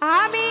আমি